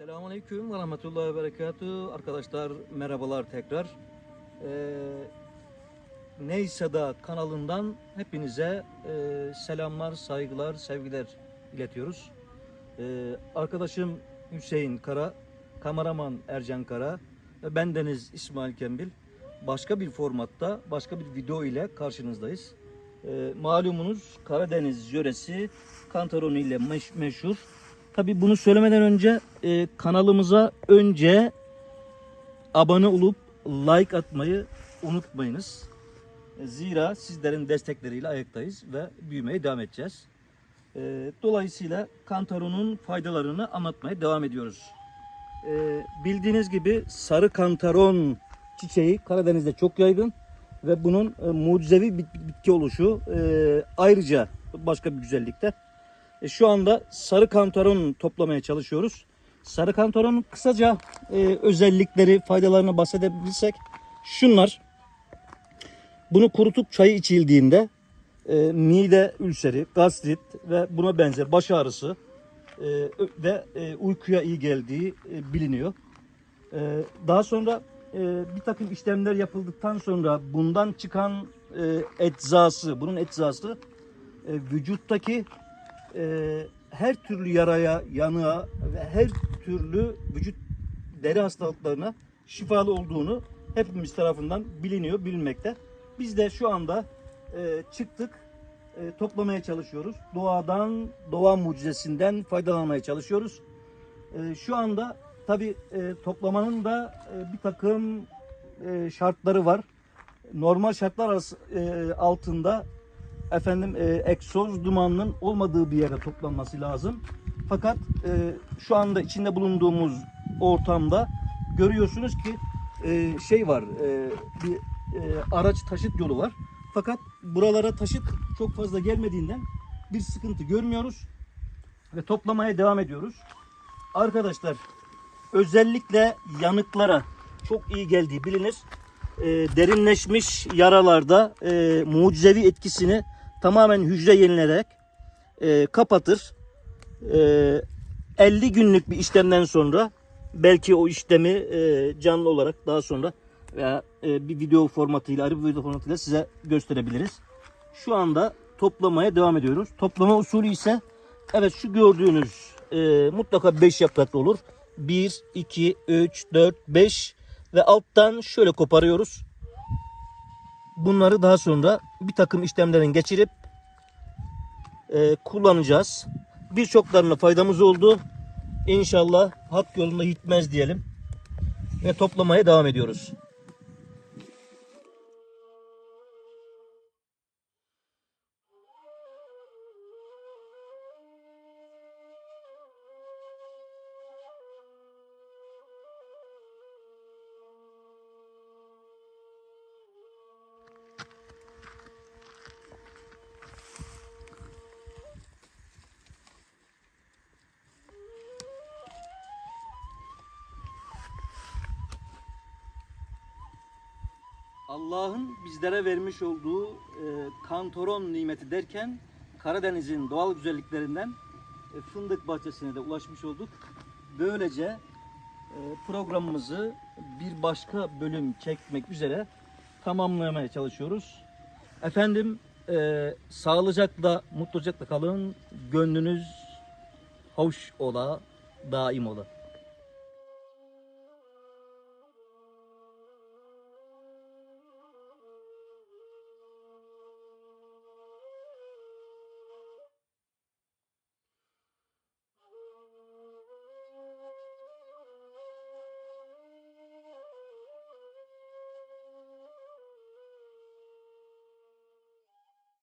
Selamünaleyküm ve rahmetullahi ve berekatuhu. Arkadaşlar merhabalar tekrar. Ee, Neyse da kanalından hepinize e, selamlar, saygılar, sevgiler iletiyoruz. Ee, arkadaşım Hüseyin Kara, kameraman Ercan Kara ve bendeniz İsmail Kembil. Başka bir formatta, başka bir video ile karşınızdayız. Ee, malumunuz Karadeniz yöresi kantaronu ile meş- meşhur. Tabi bunu söylemeden önce e, kanalımıza önce abone olup like atmayı unutmayınız. Zira sizlerin destekleriyle ayaktayız ve büyümeye devam edeceğiz. E, dolayısıyla kantaronun faydalarını anlatmaya devam ediyoruz. E, bildiğiniz gibi sarı kantaron çiçeği Karadeniz'de çok yaygın ve bunun e, mucizevi bit- bitki oluşu e, ayrıca başka bir güzellikte. E, şu anda sarı kantaron toplamaya çalışıyoruz. Sarı kantaronun kısaca e, özellikleri, faydalarını bahsedebilirsek şunlar. Bunu kurutup çayı içildiğinde e, mide ülseri, gastrit ve buna benzer baş ağrısı e, ve e, uykuya iyi geldiği e, biliniyor. E, daha sonra e, bir takım işlemler yapıldıktan sonra bundan çıkan e, eczası, bunun eczası e, vücuttaki e, her türlü yaraya, yanığa ve her türlü vücut deri hastalıklarına şifalı olduğunu hepimiz tarafından biliniyor, bilinmekte. Biz de şu anda e, çıktık, e, toplamaya çalışıyoruz. Doğadan, doğa mucizesinden faydalanmaya çalışıyoruz. E, şu anda tabi toplamanın da e, bir takım e, şartları var. Normal şartlar e, altında efendim e, egzoz dumanının olmadığı bir yere toplanması lazım. Fakat e, şu anda içinde bulunduğumuz ortamda görüyorsunuz ki e, şey var, e, bir e, araç taşıt yolu var. Fakat buralara taşıt çok fazla gelmediğinden bir sıkıntı görmüyoruz ve toplamaya devam ediyoruz. Arkadaşlar özellikle yanıklara çok iyi geldiği bilinir. E, derinleşmiş yaralarda e, mucizevi etkisini tamamen hücre yenilerek e, kapatır. E, 50 günlük bir işlemden sonra belki o işlemi e, canlı olarak daha sonra veya e, bir video formatıyla, ayrı bir video formatıyla size gösterebiliriz. Şu anda toplamaya devam ediyoruz. Toplama usulü ise evet şu gördüğünüz e, mutlaka 5 yapraklı olur. 1, 2, 3, 4, 5 ve alttan şöyle koparıyoruz. Bunları daha sonra bir takım işlemlerin geçirip e, kullanacağız. Birçoklarına faydamız oldu. İnşallah hak yolunda gitmez diyelim. Ve toplamaya devam ediyoruz. Allah'ın bizlere vermiş olduğu e, kantoron nimeti derken Karadeniz'in doğal güzelliklerinden e, fındık bahçesine de ulaşmış olduk. Böylece e, programımızı bir başka bölüm çekmek üzere tamamlamaya çalışıyoruz. Efendim e, sağlıcakla, mutlulukla kalın. Gönlünüz hoş ola, daim ola.